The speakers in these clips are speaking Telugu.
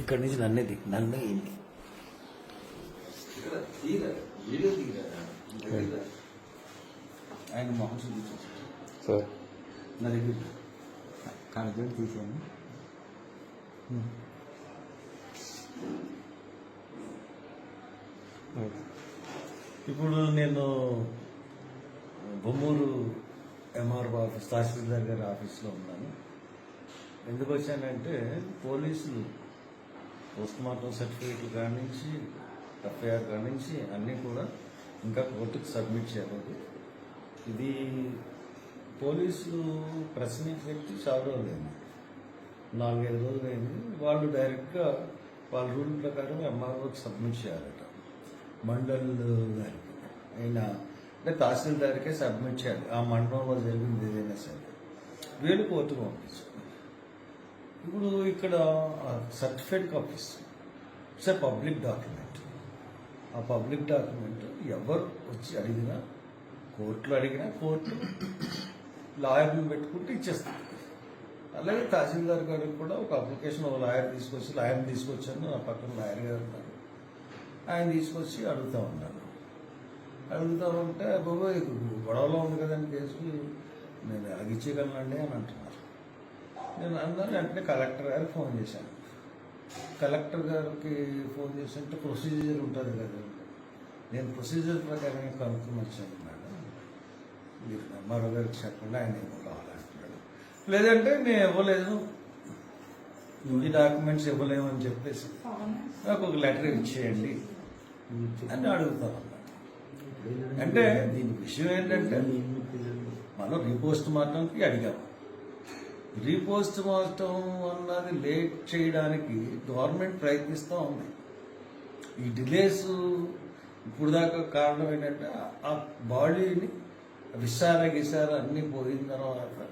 ఇక్కడ నుంచి నన్నే దిక్కు నన్ను ఏంటి ఇక్కడ తీరా వీడియో తీరా దగ్గర. ఆయన మొహం చూపించారు సార్. నా దగ్గర కనుకొని తీసాను ఇప్పుడు నేను బొమ్మూరు ఎంఆర్ఓ ఆఫీస్ తహసీల్దార్ గారి ఆఫీస్లో ఉన్నాను. ఎందుకు వచ్చానంటే పోలీసులు పోస్ట్ మార్టం సర్టిఫికేట్లు కాడి నుంచి ఎఫ్ఐఆర్ కాడి నుంచి అన్నీ కూడా ఇంకా కోర్టుకు సబ్మిట్ చేయాలి. ఇది పోలీసులు ప్రశ్నించిన చాలా రోజులైంది. నాలుగైదు రోజులైంది. వాళ్ళు డైరెక్ట్గా వాళ్ళ రూల్ ప్రకారం ఎంఆర్ఓకి సబ్మిట్ చేయాలట. మండల్ గారికి అయినా అంటే తహసీల్దార్కే సబ్మిట్ చేయాలి. ఆ మండలంలో జరిగింది ఏదైనా సరే. వీళ్ళు కోర్టుకు పంపించారు. ఇప్పుడు ఇక్కడ certified copies it's a public document ఆ పబ్లిక్ డాక్యుమెంట్ ఎవరు వచ్చి అడిగినా కోర్టులో అడిగినా కోర్టు లాయర్ని పెట్టుకుంటే ఇచ్చేస్తారు. అలాగే తహసీల్దార్ గారికి కూడా ఒక అప్లికేషన్ ఒక లాయర్ తీసుకొచ్చి లాయర్ని తీసుకొచ్చాను నా పక్కన లాయర్ గారు ఉన్నారు. ఆయన తీసుకొచ్చి అడుగుతా ఉన్నాను. అడుగుతా ఉంటే బాబోయ్ గొడవలో ఉంది కదండి కేసు. నేను అగిచ్చేయగలనండి అని అంటున్నారు. నేను అందరూ వెంటనే కలెక్టర్ గారికి ఫోన్ చేశాను. కలెక్టర్ గారికి ఫోన్ చేసి అంటే ప్రొసీజర్ ఉంటుంది కదా. నేను ప్రొసీజర్ ప్రకారం కనుక్కొని వచ్చాను మేడం. మీరు మరో గారికి చెప్పండి ఆయన ఏమో కావాలంటున్నాడు. లేదంటే నేను ఇవ్వలేదు. ఈ డాక్యుమెంట్స్ ఇవ్వలేమని చెప్పేసి నాకు ఒక లెటర్ ఇచ్చేయండి అని అడుగుతాను అన్నమాట అంటే దీని విషయం ఏంటంటే మనం రీపోస్ట్ మార్టంకి అడిగాము రీపోస్ట్ మార్టం అన్నది లేట్ చేయడానికి గవర్నమెంట్ ప్రయత్నిస్తూ ఉంది. ఈ డిలేస్ ఇప్పుడు దాకా కారణం ఏంటంటే ఆ బాడీని విసార గిసార అన్నీ పోయిన తర్వాత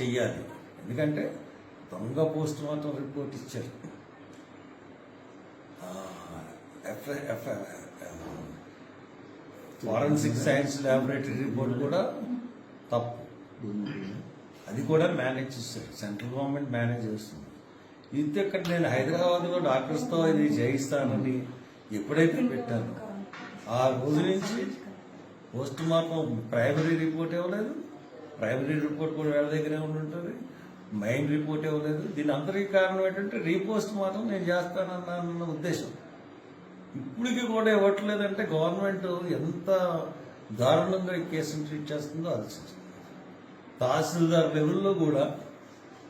చెయ్యాలి. ఎందుకంటే దొంగ పోస్ట్ మార్టం రిపోర్ట్ ఇచ్చారు. ఫారెన్సిక్ సైన్స్ ల్యాబొరేటరీ రిపోర్ట్ కూడా తప్పు. అది కూడా మేనేజ్ చేస్తారు. సెంట్రల్ గవర్నమెంట్ మేనేజ్ చేస్తుంది. ఇది ఇక్కడ నేను హైదరాబాద్లో డాక్టర్స్తో ఇది చేయిస్తానని ఎప్పుడైతే పెట్టాను ఆ రోజు నుంచి పోస్ట్ మార్టం ప్రైమరీ రిపోర్ట్ ఇవ్వలేదు. ప్రైమరీ రిపోర్ట్ కూడా వేళ దగ్గరే ఉంటుంది. మైండ్ రిపోర్ట్ ఇవ్వలేదు. దీని అందరికీ కారణం ఏంటంటే రీపోస్ట్ మార్టం నేను చేస్తానన్న ఉద్దేశం. ఇప్పటికి కూడా ఇవ్వట్లేదంటే గవర్నమెంట్ ఎంత దారుణంగా ఈ కేసును ట్రీట్ చేస్తుందో ఆలోచించాలి తహసీల్దార్ లెవెల్లో కూడా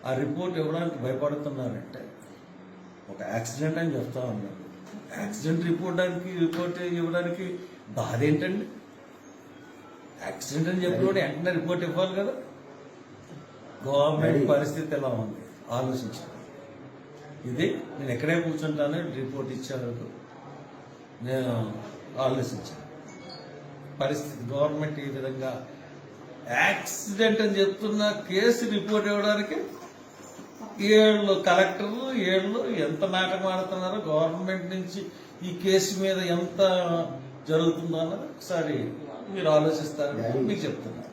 ఆ రిపోర్ట్ ఇవ్వడానికి భయపడుతున్నారంటే ఒక యాక్సిడెంట్ అని చెప్తా ఉన్నారు యాక్సిడెంట్ రిపోర్టానికి రిపోర్ట్ ఇవ్వడానికి బాధ ఏంటండి యాక్సిడెంట్ అని చెప్పినప్పుడు వెంటనే రిపోర్ట్ ఇవ్వాలి కదా? గవర్నమెంట్ పరిస్థితి ఎలా ఉంది? ఆలోచించాలి ఇది నేను ఎక్కడే కూర్చుంటానో రిపోర్ట్ ఇచ్చే వరకు నేను ఆలోచించాను. పరిస్థితి గవర్నమెంట్ ఈ విధంగా యాక్సిడెంట్ అని చెప్తున్న కేసు రిపోర్ట్ ఇవ్వడానికి ఏళ్ళు కలెక్టర్లు ఏళ్ళు ఎంత నాటకం ఆడుతున్నారో గవర్నమెంట్ నుంచి ఈ కేసు మీద ఎంత జరుగుతుందో అన్నది ఒకసారి మీరు ఆలోచిస్తారని మీకు చెప్తున్నారు